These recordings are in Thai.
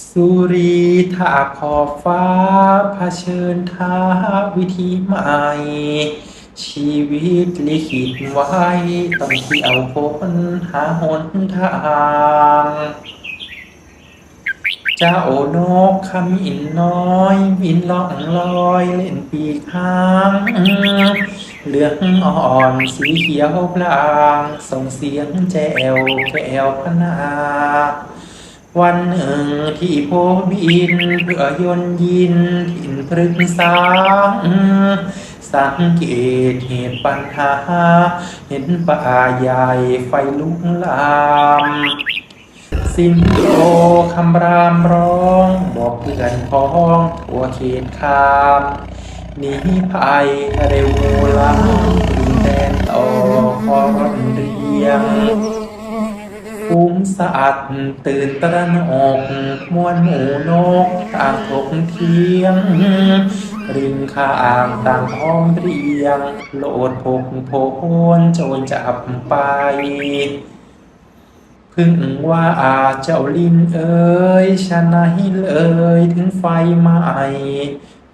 สุรีถาขอบฟ้าเผชิญท้าวิธีใหม่ ชีวิตลิขิตไว้ ต้องเที่ยวค้นหาหนทาง เจ้าโอนกขมิ้นน้อย บินล่องลอยเล่นปีกหางเหลืองอ่อนสีเขียวพลาง ส่งเสียงแจวแก้วพนา วันหนึ่งที่โพบินเพื่อยนยินถิ่นพฤกษาสังเกตเหตุปัญหา เห็นป่าใหญ่ไฟลุกลามสิงโตคำรามร้องบอกเพื่อนพ้องทั่วเขตคามหนีภัยเร็วล้ำถึงแดนต่อคอรนเรียง ฟุ้งสัตว์ตื่นตระหนกมวลหมู่นกต่างถกเทียง ริมข้างต่างพ้อมเรียง โลดพกโพนโจรจับไปพึ่งว่าอาเจ้าลินเอ๋ยชนะไหนเลยถึงไฟไหม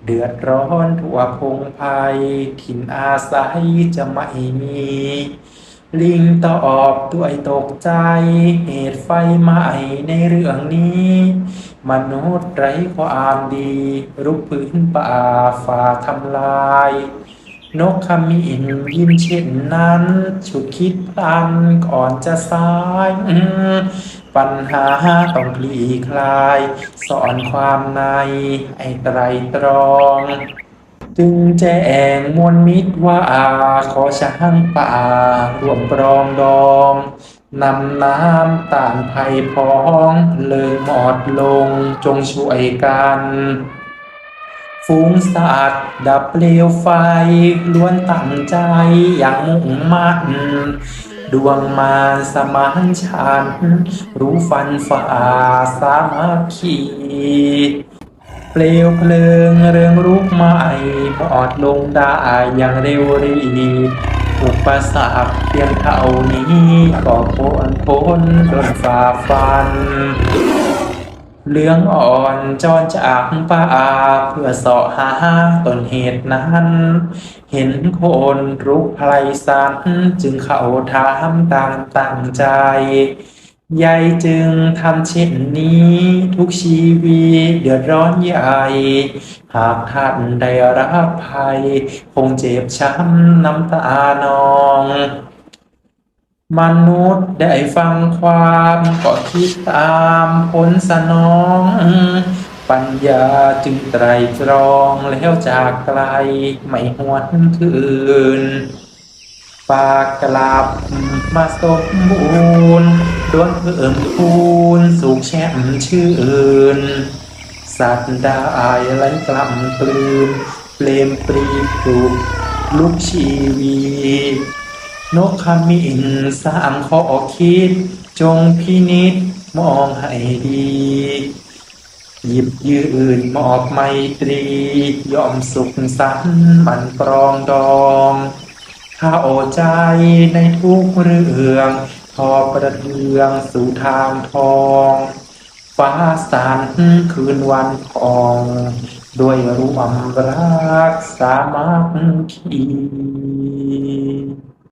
เดือดร้อนทั่วพงไพยถิ่นอาศัยจะไม่มี ลิงตอบด้วยตกใจ เหตุไฟไหม้ในเรื่องนี้ มนุษย์ไร้ความดี รุกพื้นป่าฝ่าทำลาย นกขมิ้นยินเช่นนั้น ฉุดคิดพลันก่อนจะสาย ปัญหาต้องคลี่คลาย สอนความในไอ้ไตรตรอง จึงแจ้งมวลมิตรว่าขอช้างป่ารวมปรองดองนำน้ำต้านภัยพ้องเลยหมอดลงจงช่วยกันฟุ้งสัตว์ดับเปลวไฟ ล้วนตั้งใจอย่างมุ่งมั่นดวงมาสมานฉัน รู้ฟันฝ่าสามัคคี ลวเพลิงเรืองรุกไหม้บอดลงได้อย่างเร็วรีบอุปสรรคเพียงเท่านี้ก็พ้นพ้นโดนฝ่าฟันเหลืองอ่อนจอนจากป่าเพื่อเสาะหาต้นเหตุนั้น เห็นคนรุกไพรสันจึงเข้าถามต่ามตั้งใจ ยายจึงทำเช่นนี้ทุกชีวิตเดือดร้อนใหญ่ หากท่านได้รับภัย คงเจ็บช้ำน้ำตานอง มนุษย์ได้ฟังความก็คิดตามผลสนอง ปัญญาจึงไตรตรองแล้วจากไกลไม่หวนคืน ปากกลับมาสมบูรณ์ดวนเพิ่มพูนสูงแช่มชื่ออื่นสัตว์ดาได้ไหลกล่ำกลืนเปลมปรีปลูกลุกชีวี นกขมิ้นสร้างข้อคิด จงพินิจมองให้ดี หยิบยืนมอบไมตรี ยอมสุขสันต์มันปรองดอง เข้าใจในทุกเรื่องทอประเทืองสู่ทางทอง ฟ้าสันคืนวันทอง ด้วยรวมรักสามัคคี